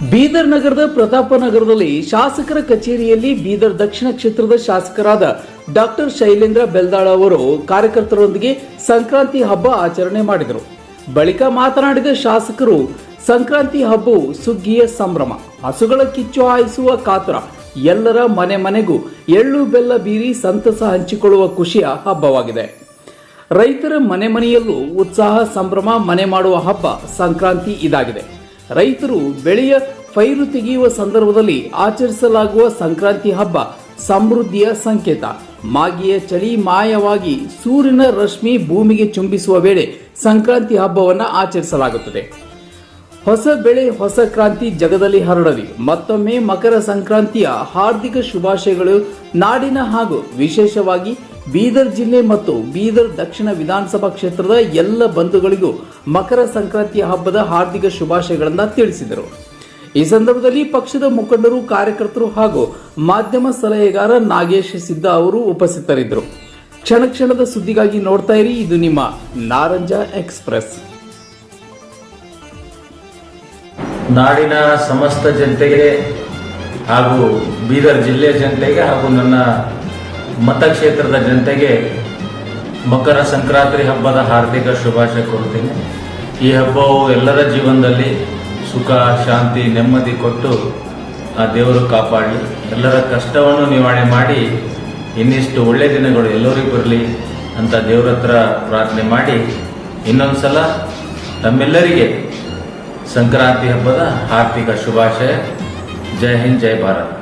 ಬೀದರ್ ನಗರದ ಪ್ರತಾಪ ನಗರದಲ್ಲಿ ಶಾಸಕರ ಕಚೇರಿಯಲ್ಲಿ ಬೀದರ್ ದಕ್ಷಿಣ ಕ್ಷೇತ್ರದ ಶಾಸಕರಾದ ಡಾಕ್ಟರ್ ಶೈಲೇಂದ್ರ ಬೆಲ್ದಾಳ ಅವರು ಕಾರ್ಯಕರ್ತರೊಂದಿಗೆ ಸಂಕ್ರಾಂತಿ ಹಬ್ಬ ಆಚರಣೆ ಮಾಡಿದರು. ಬಳಿಕ ಮಾತನಾಡಿದ ಶಾಸಕರು, ಸಂಕ್ರಾಂತಿ ಹಬ್ಬವು ಸುಗ್ಗಿಯ ಸಂಭ್ರಮ, ಹಸುಗಳ ಕಿಚ್ಚು ಹಾಯಿಸುವ ಕಾತರ, ಎಲ್ಲರ ಮನೆ ಮನೆಗೂ ಎಳ್ಳು ಬೆಲ್ಲ ಬೀರಿ ಸಂತಸ ಹಂಚಿಕೊಳ್ಳುವ ಖುಷಿಯ ಹಬ್ಬವಾಗಿದೆ. ರೈತರ ಮನೆ ಮನೆಯಲ್ಲೂ ಉತ್ಸಾಹ, ಸಂಭ್ರಮ, ಮನೆ ಮಾಡುವ ಹಬ್ಬ ಸಂಕ್ರಾಂತಿ ಇದಾಗಿದೆ. ರೈತರು ಬೆಳೆಯ ಪೈರು ತೆಗೆಯುವ ಸಂದರ್ಭದಲ್ಲಿ ಆಚರಿಸಲಾಗುವ ಸಂಕ್ರಾಂತಿ ಹಬ್ಬ ಸಮೃದ್ಧಿಯ ಸಂಕೇತ. ಮಾಗಿಯ ಚಳಿ ಮಾಯವಾಗಿ ಸೂರ್ಯನ ರಶ್ಮಿ ಭೂಮಿಗೆ ಚುಂಬಿಸುವ ವೇಳೆ ಸಂಕ್ರಾಂತಿ ಹಬ್ಬವನ್ನು ಆಚರಿಸಲಾಗುತ್ತದೆ. ಹೊಸ ಬೆಳೆ, ಹೊಸ ಕ್ರಾಂತಿ ಜಗದಲ್ಲಿ ಹರಡಲಿ. ಮತ್ತೊಮ್ಮೆ ಮಕರ ಸಂಕ್ರಾಂತಿಯ ಹಾರ್ದಿಕ ಶುಭಾಶಯಗಳು ನಾಡಿನ ಹಾಗೂ ವಿಶೇಷವಾಗಿ ಬೀದರ್ ಜಿಲ್ಲೆ ಮತ್ತು ಬೀದರ್ ದಕ್ಷಿಣ ವಿಧಾನಸಭಾ ಕ್ಷೇತ್ರದ ಎಲ್ಲ ಬಂಧುಗಳಿಗೂ ಮಕರ ಸಂಕ್ರಾಂತಿ ಹಬ್ಬದ ಹಾರ್ದಿಕ ಶುಭಾಶಯಗಳನ್ನು ತಿಳಿಸಿದರು. ಈ ಸಂದರ್ಭದಲ್ಲಿ ಪಕ್ಷದ ಮುಖಂಡರು, ಕಾರ್ಯಕರ್ತರು ಹಾಗೂ ಮಾಧ್ಯಮ ಸಲಹೆಗಾರ ನಾಗೇಶ್ ಸಿದ್ದ ಅವರು ಉಪಸ್ಥಿತರಿದ್ದರು. ಕ್ಷಣ ಕ್ಷಣದ ಸುದ್ದಿಗಾಗಿ ನೋಡ್ತಾ ಇರಿ, ಇದು ನಿಮ್ಮ ನಾರಂಜ ಎಕ್ಸ್ಪ್ರೆಸ್. ನಾಡಿನ ಸಮಸ್ತ ಜನತೆಗೆ ಹಾಗೂ ಬೀದರ್ ಜಿಲ್ಲೆಯ ಜನತೆಗೆ ಹಾಗೂ ನನ್ನ ಮತಕ್ಷೇತ್ರದ ಜನತೆಗೆ ಮಕರ ಸಂಕ್ರಾಂತಿ ಹಬ್ಬದ ಹಾರ್ದಿಕ ಶುಭಾಶಯ ಕೊಡ್ತೀನಿ ಈ ಹಬ್ಬವು ಎಲ್ಲರ ಜೀವನದಲ್ಲಿ ಸುಖ, ಶಾಂತಿ, ನೆಮ್ಮದಿ ಕೊಟ್ಟು ಆ ದೇವರು ಕಾಪಾಡಲಿ ಎಲ್ಲರ ಕಷ್ಟವನ್ನು ನಿವಾರಣೆ ಮಾಡಿ, ಇನ್ನಿಷ್ಟು ಒಳ್ಳೆಯ ದಿನಗಳು ಎಲ್ಲರಿಗೂ ಬರಲಿ ಅಂತ ದೇವರ ಹತ್ರ ಪ್ರಾರ್ಥನೆ ಮಾಡಿ ಇನ್ನೊಂದು ಸಲ ತಮ್ಮೆಲ್ಲರಿಗೆ ಸಂಕ್ರಾಂತಿ ಹಬ್ಬದ ಹಾರ್ದಿಕ ಶುಭಾಶಯ. ಜೈ ಹಿಂದ್, ಜೈ ಭಾರತ್.